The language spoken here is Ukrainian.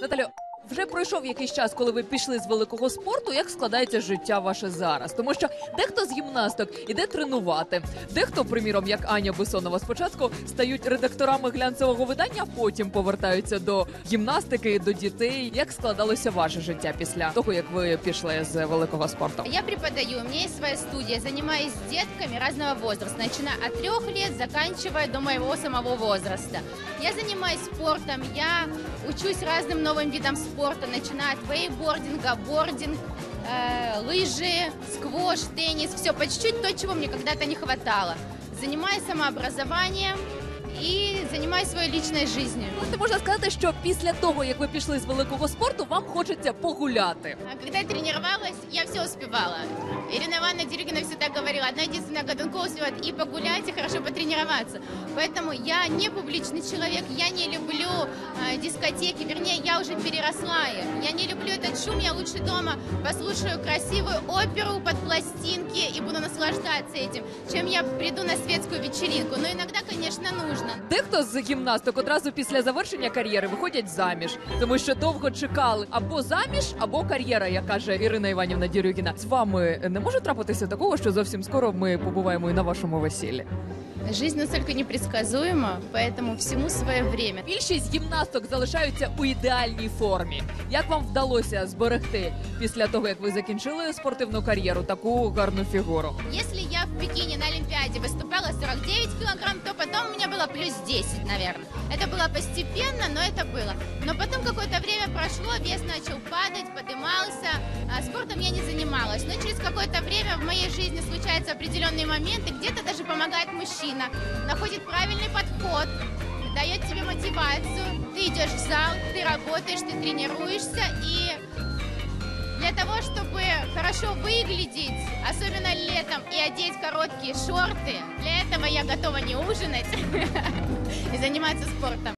No. Вже пройшов якийсь час, коли ви пішли з великого спорту. Як складається життя ваше зараз? Тому що дехто з гімнасток іде тренувати, дехто, приміром, як Аня Бесонова, спочатку стають редакторами глянцевого видання, потім повертаються до гімнастики, до дітей. Як складалося ваше життя після того, як ви пішли з великого спорту? Я преподаю, у меня есть своя студия, занимаюсь с детками разного возраста, начиная от трех лет, заканчивая до моего самого возраста. Я занимаюсь спортом, я учусь разным новым видам спорта, начиная от вейбординга, бординг, э, лыжи, сквош, теннис, все по чуть-чуть то, чего мне когда-то не хватало. Занимаюсь самообразованием и занимаюсь своей личной жизнью. Тобто можна сказати, що після того, як ви пішли з великого спорту, вам хочеться погуляти. А Когда я тренировалась, я все успевала. Ирина Ивановна Дерюгина всегда говорила, одна единственная Годункова успевает и погулять, и хорошо потренироваться. Поэтому я не публичный человек, я не люблю э, дискотеки, вернее, я уже переросла их. Я не люблю этот шум, я лучше дома послушаю красивую оперу под пластинки и буду наслаждаться этим, чем я приду на светскую вечеринку. Но иногда, конечно, нужно. Дехто з гімнасток одразу після завершення кар'єри виходять заміж, тому що довго чекали або заміж, або кар'єра, як каже Ірина Іванівна Дірюгіна. З вами не може трапитися такого, що зовсім скоро ми побуваємо і на вашому весіллі. Жизнь настолько непредсказуема, поэтому всему свое время. Більшість гімнасток залишаються у ідеальній формі. Як вам вдалося зберегти після того, як ви закінчили спортивну кар'єру, таку гарну фігуру? Если я в Пекине на Олимпиаде выступала 49 было плюс 10, наверное. Это было постепенно, но это было. Но потом какое-то время прошло, вес начал падать, подымался. А спортом я не занималась. Но через какое-то время в моей жизни случаются определенные моменты, где-то даже помогает мужчина, находит правильный подход, дает тебе мотивацию. Ты идешь в зал, ты работаешь, ты тренируешься и для того, чтобы хорошо выглядеть, особенно летом, и одеть короткие шорты, для этого я готова не ужинать и заниматься спортом.